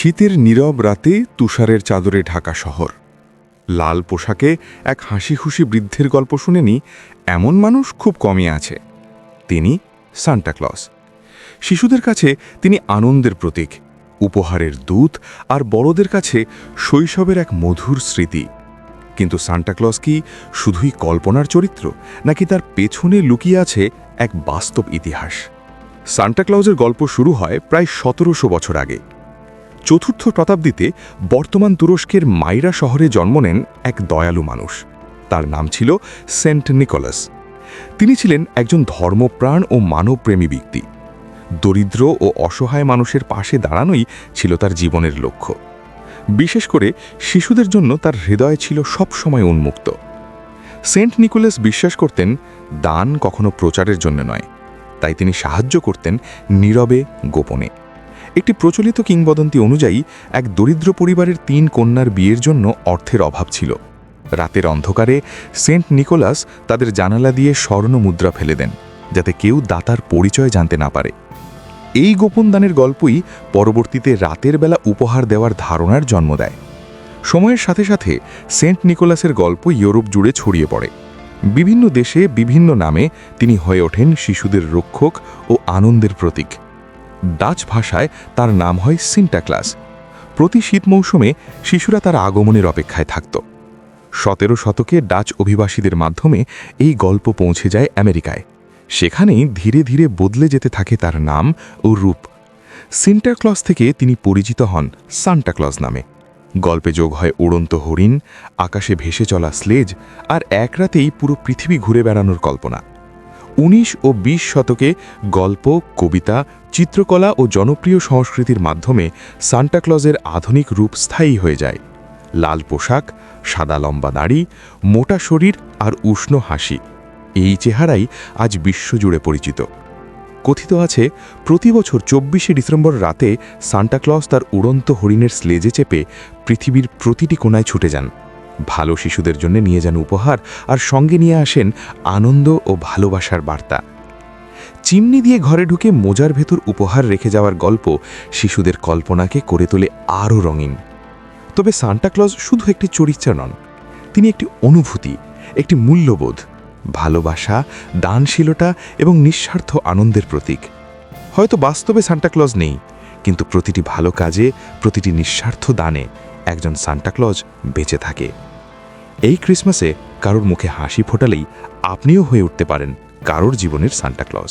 শীতের নীরব রাতে তুষারের চাদরে ঢাকা শহর। লাল পোশাকে এক হাসি খুশি বৃদ্ধের গল্প শুনেনি এমন মানুষ খুব কমই আছে। তিনি সান্টাক্লজ শিশুদের কাছে তিনি আনন্দের প্রতীক, উপহারের দূত আর বড়দের কাছে শৈশবের এক মধুর স্মৃতি। কিন্তু সান্টাক্লজ কি শুধুই কল্পনার চরিত্র, নাকি তার পেছনে লুকিয়ে আছে এক বাস্তব ইতিহাস? সান্টাক্লজের গল্প শুরু হয় প্রায় সতেরোশো বছর আগে। চতুর্থ শতাব্দীতে বর্তমান তুরস্কের মাইরা শহরে জন্ম নেন এক দয়ালু মানুষ। তার নাম ছিল সেন্ট নিকোলাস। তিনি ছিলেন একজন ধর্মপ্রাণ ও মানবপ্রেমী ব্যক্তি। দরিদ্র ও অসহায় মানুষের পাশে দাঁড়ানোই ছিল তার জীবনের লক্ষ্য। বিশেষ করে শিশুদের জন্য তার হৃদয় ছিল সবসময় উন্মুক্ত। সেন্ট নিকোলাস বিশ্বাস করতেন, দান কখনো প্রচারের জন্য নয়। তাই তিনি সাহায্য করতেন নীরবে, গোপনে। একটি প্রচলিত কিংবদন্তি অনুযায়ী, এক দরিদ্র পরিবারের তিন কন্যার বিয়ের জন্য অর্থের অভাব ছিল। রাতের অন্ধকারে সেন্ট নিকোলাস তাদের জানালা দিয়ে স্বর্ণ মুদ্রা ফেলে দেন, যাতে কেউ দাতার পরিচয় জানতে না পারে। এই গোপন দানের গল্পই পরবর্তীতে রাতের বেলা উপহার দেওয়ার ধারণার জন্ম দেয়। সময়ের সাথে সাথে সেন্ট নিকোলাসের গল্প ইউরোপ জুড়ে ছড়িয়ে পড়ে। বিভিন্ন দেশে বিভিন্ন নামে তিনি হয়ে ওঠেন শিশুদের রক্ষক ও আনন্দের প্রতীক। ডাচ ভাষায় তার নাম হয় সিন্টাক্লাস। প্রতি শীত মৌসুমে শিশুরা তার আগমনের অপেক্ষায় থাকত। সতেরো শতকে ডাচ অভিবাসীদের মাধ্যমে এই গল্প পৌঁছে যায় আমেরিকায়। সেখানেই ধীরে ধীরে বদলে যেতে থাকে তার নাম ও রূপ। সিন্টাক্লজ থেকে তিনি পরিচিত হন সান্টাক্লজ নামে। গল্পে যোগ হয় উড়ন্ত হরিণ, আকাশে ভেসে চলা স্লেজ আর এক রাতেই পুরো পৃথিবী ঘুরে বেড়ানোর কল্পনা। উনিশ ও বিশ শতকে গল্প, কবিতা চিত্রকলা ও জনপ্রিয় সংস্কৃতির মাধ্যমে সান্টাক্লজের আধুনিক রূপ স্থায়ী হয়ে যায়। লাল পোশাক, সাদা লম্বা দাড়ি মোটা শরীর আর উষ্ণ হাসি। এই চেহারাই আজ বিশ্বজুড়ে পরিচিত। কথিত আছে, প্রতি বছর চব্বিশে ডিসেম্বর রাতে সান্টাক্লজ তার উড়ন্ত হরিণের স্লেজে চেপে পৃথিবীর প্রতিটি কোনায় ছুটে যান। ভালো শিশুদের জন্য নিয়ে যান উপহার আর সঙ্গে নিয়ে আসেন আনন্দ ও ভালোবাসার বার্তা। চিমনি দিয়ে ঘরে ঢুকে মোজার ভেতর উপহার রেখে যাওয়ার গল্প শিশুদের কল্পনাকে করে তোলে আরও রঙিন। তবে সান্টাক্লজ শুধু একটি চরিত্র নন, তিনি একটি অনুভূতি, একটি মূল্যবোধ, ভালোবাসা, দানশীলতা এবং নিঃস্বার্থ আনন্দের প্রতীক। হয়তো বাস্তবে সান্টাক্লজ নেই, কিন্তু প্রতিটি ভালো কাজে, প্রতিটি নিঃস্বার্থ দানে একজন সান্টাক্লজ বেঁচে থাকে। এই ক্রিসমাসে কারোর মুখে হাসি ফোটালেই আপনিও হয়ে উঠতে পারেন কারোর জীবনের সান্টাক্লজ